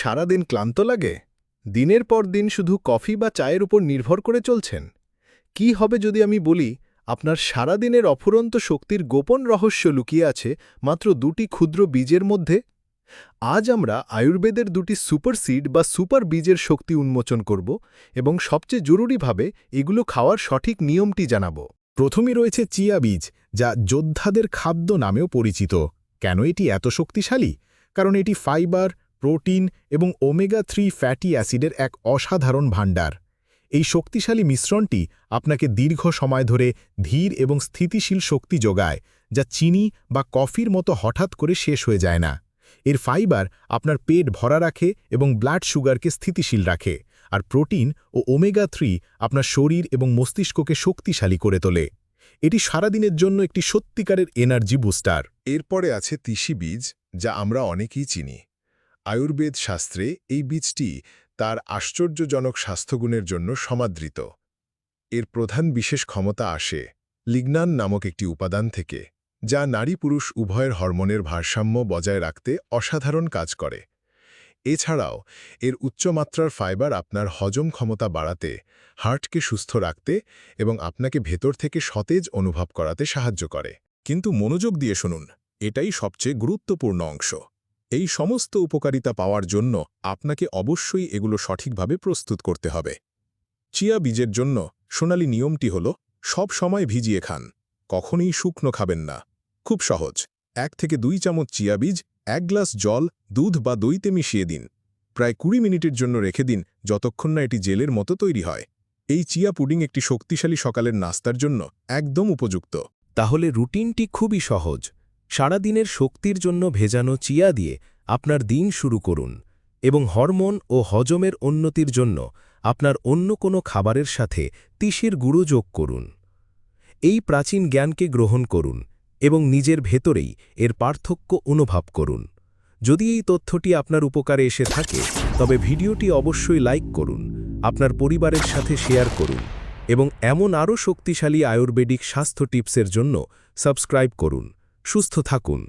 সারাদিন ক্লান্ত লাগে? দিনের পর দিন শুধু কফি বা চায়ের উপর নির্ভর করে চলছেন? কি হবে যদি আমি বলি, আপনার সারাদিনের অফুরন্ত শক্তির গোপন রহস্য লুকিয়ে আছে মাত্র দুটি ক্ষুদ্র বীজের মধ্যে? আজ আমরা আয়ুর্বেদের দুটি সুপার সিড বা সুপার বীজের শক্তি উন্মোচন করব এবং সবচেয়ে জরুরিভাবে এগুলো খাওয়ার সঠিক নিয়মটি জানাব। প্রথমে রয়েছে চিয়া বীজ, যা যোদ্ধাদের খাদ্য নামেও পরিচিত। কেন এটি এত শক্তিশালী? কারণ এটি ফাইবার প্রোটিন এবং ওমেগা থ্রি ফ্যাটি অ্যাসিডের এক অসাধারণ ভাণ্ডার। এই শক্তিশালী মিশ্রণটি আপনাকে দীর্ঘ সময় ধরে ধীর এবং স্থিতিশীল শক্তি যোগায়, যা চিনি বা কফির মতো হঠাৎ করে শেষ হয়ে যায় না। এর ফাইবার আপনার পেট ভরা রাখে এবং ব্লাড সুগারকে স্থিতিশীল রাখে, আর প্রোটিন ও ওমেগা থ্রি আপনার শরীর এবং মস্তিষ্ককে শক্তিশালী করে তোলে। এটি সারাদিনের জন্য একটি সত্যিকারের এনার্জি বুস্টার। এরপরে আছে তিসি বীজ, যা আমরা অনেকেই চিনি। আয়ুর্বেদ শাস্ত্রে এই বীজটি তার আশ্চর্যজনক স্বাস্থ্যগুণের জন্য সমাদৃত। এর প্রধান বিশেষ ক্ষমতা আসে লিগনান নামক একটি উপাদান থেকে, যা নারী পুরুষ উভয়ের হরমোনের ভারসাম্য বজায় রাখতে অসাধারণ কাজ করে। এছাড়াও, এর উচ্চমাত্রার ফাইবার আপনার হজম ক্ষমতা বাড়াতে, হার্টকে সুস্থ রাখতে এবং আপনাকে ভেতর থেকে সতেজ অনুভব করাতে সাহায্য করে। কিন্তু মনোযোগ দিয়ে শুনুন, এটাই সবচেয়ে গুরুত্বপূর্ণ অংশ। এই সমস্ত উপকারিতা পাওয়ার জন্য আপনাকে অবশ্যই এগুলো সঠিকভাবে প্রস্তুত করতে হবে। চিয়া বীজের জন্য সোনালি নিয়মটি হল, সব সময় ভিজিয়ে খান, কখনই শুকনো খাবেন না। খুব সহজ, এক থেকে দুই চামচ চিয়া বীজ, এক গ্লাস জল, দুধ বা দইতে মিশিয়ে দিন। প্রায় কুড়ি মিনিটের জন্য রেখে দিন যতক্ষণ না এটি জেলের মতো তৈরি হয়। এই চিয়া পুডিং একটি শক্তিশালী সকালের নাস্তার জন্য একদম উপযুক্ত। তাহলে রুটিনটি খুবই সহজ। সারাদিনের শক্তির জন্য ভেজানো চিয়া দিয়ে আপনার দিন শুরু করুন এবং হরমোন ও হজমের উন্নতির জন্য আপনার অন্য কোনো খাবারের সাথে তিসির গুঁড়ো যোগ করুন। এই প্রাচীন জ্ঞানকে গ্রহণ করুন এবং নিজের ভেতরেই এর পার্থক্য অনুভব করুন। যদি এই তথ্যটি আপনার উপকারে এসে থাকে, তবে ভিডিওটি অবশ্যই লাইক করুন, আপনার পরিবারের সাথে শেয়ার করুন এবং এমন আরও শক্তিশালী আয়ুর্বেদিক স্বাস্থ্য টিপসের জন্য সাবস্ক্রাইব করুন। সুস্থ থাকুন।